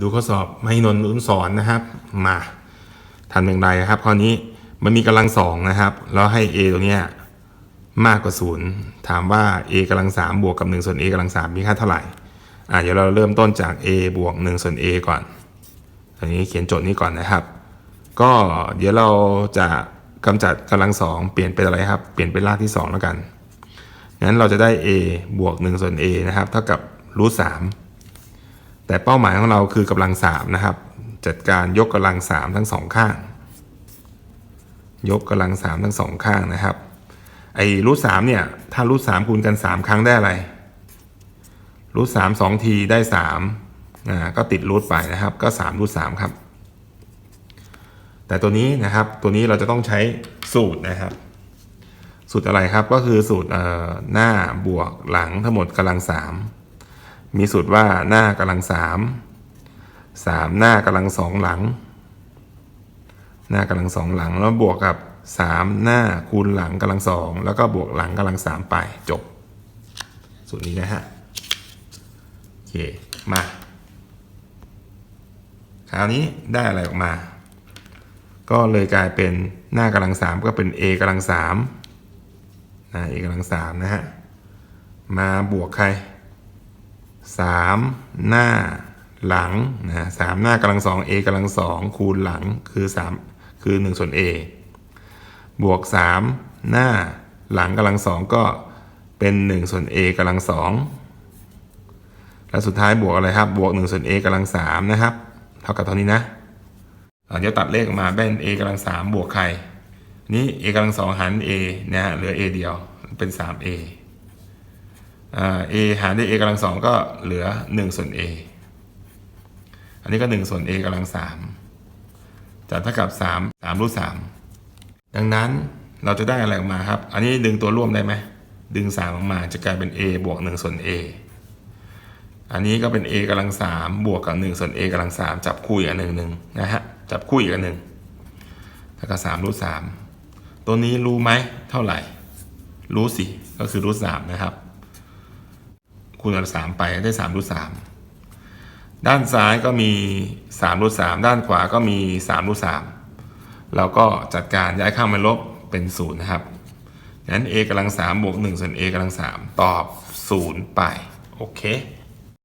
ดูข้อสอบไม่นนท์ลุ้นสอนนะครับ มาทำอย่างไรครับข้อนี้มันมีกำลังสองนะครับ แล้วให้ a ตัวเนี้ยมากกว่าศูนย์ถามว่า a กำลังสามบวกกับ1ส่วน a กำลังสามมีค่าเท่าไหร่อะเดี๋ยวเราเริ่มต้นจาก a บวก1ส่วน a ก่อนอันนี้เขียนโจทย์นี้ก่อนนะครับ ก็เดี๋ยวเราจะกำจัดกำลังสองเปลี่ยนเป็นอะไรครับ เปลี่ยนเป็นรากที่สองแล้วกันงั้นเราจะได้ a บวก1ส่วน a นะครับ เท่ากับรูทสาม แต่เป้าหมายของเราคือกำลังสามนะครับ จัดการยกกำลังสามทั้งสองข้าง ยกกำลังสามทั้งสองข้างนะครับ ไอ้รูทสามเนี่ย ถ้ารูทสามคูณกันสามครั้งได้อะไรรูทสามสองทีได้สามอ่าก็ติดรูทไปนะครับ ก็สามรูทสามครับ แต่ตัวนี้นะครับ ตัวนี้เราจะต้องใช้สูตรนะครับ สูตรอะไรครับ ก็คือสูตรเอ่อหน้าบวกหลังทั้งหมดกำลังสาม มีสูตรว่าหน้ากำลังสามสามหน้ากำลังสองหลัง หน้ากำลังสองหลังแล้วบวกกับสามหน้าคูณหลังกำลังสองแล้วก็บวกหลังกำลังสามไปจบ สูตรนี้นะฮะโอเคมาคราวนี้ได้อะไรออกมา ก็เลยกลายเป็นหน้ากำลังสามก็เป็น a กำลังสามนะ a กำลังสามนะฮะ มาบวกใคร สามหน้าหลังนะสามหน้ากำลังสอง a กำลังสองคูณหลังคือสามคือหนึ่งส่วน a บวกสามหน้าหลังกำลังสองก็เป็นหนึ่งส่วน a กำลังสองแล้วสุดท้ายบวกอะไรครับ บวกหนึ่งส่วน a กำลังสามนะครับ เท่ากับเท่านี้นะเดี๋ยวตัดเลขออกมาเป็น a กำลังสามบวกใคร นี่ a กำลังสองหาร a นะฮะเหลือ a เดียวเป็น 3a เอหารด้วย a กำลังสองก็เหลือ 1 ส่วน a อันนี้ก็ 1 ส่วน a กำลังสามจัดเท่ากับ 3 3รูท3ดังนั้นเราจะได้อะไรออกมาครับ อันนี้ดึงตัวร่วมได้ไหม ดึง 3 ออกมาจะกลายเป็น a บวก 1 ส่วน a อันนี้ก็เป็น a กำลังสามบวกกับ 1 ส่วน a กำลังสามจับคู่อีกอันหนึ่งหนึ่งนะฮะ จับคู่อีกอันหนึ่งเท่าก็สามรูทสามตัวนี้รู้ไหมเท่าไหร่ รู้สิ ก็คือรูทสามนะครับ คูณกับสามไปได้สามรูทสามด้านซ้ายก็มีสามรูทสามด้านขวาก็มีสามรูทสามเราก็จัดการย้ายข้างมาลบเป็นศูนย์นะครับงั้น a กำลังสามบวกหนึ่งส่วน a กำลังสามตอบศูนย์ไป โอเค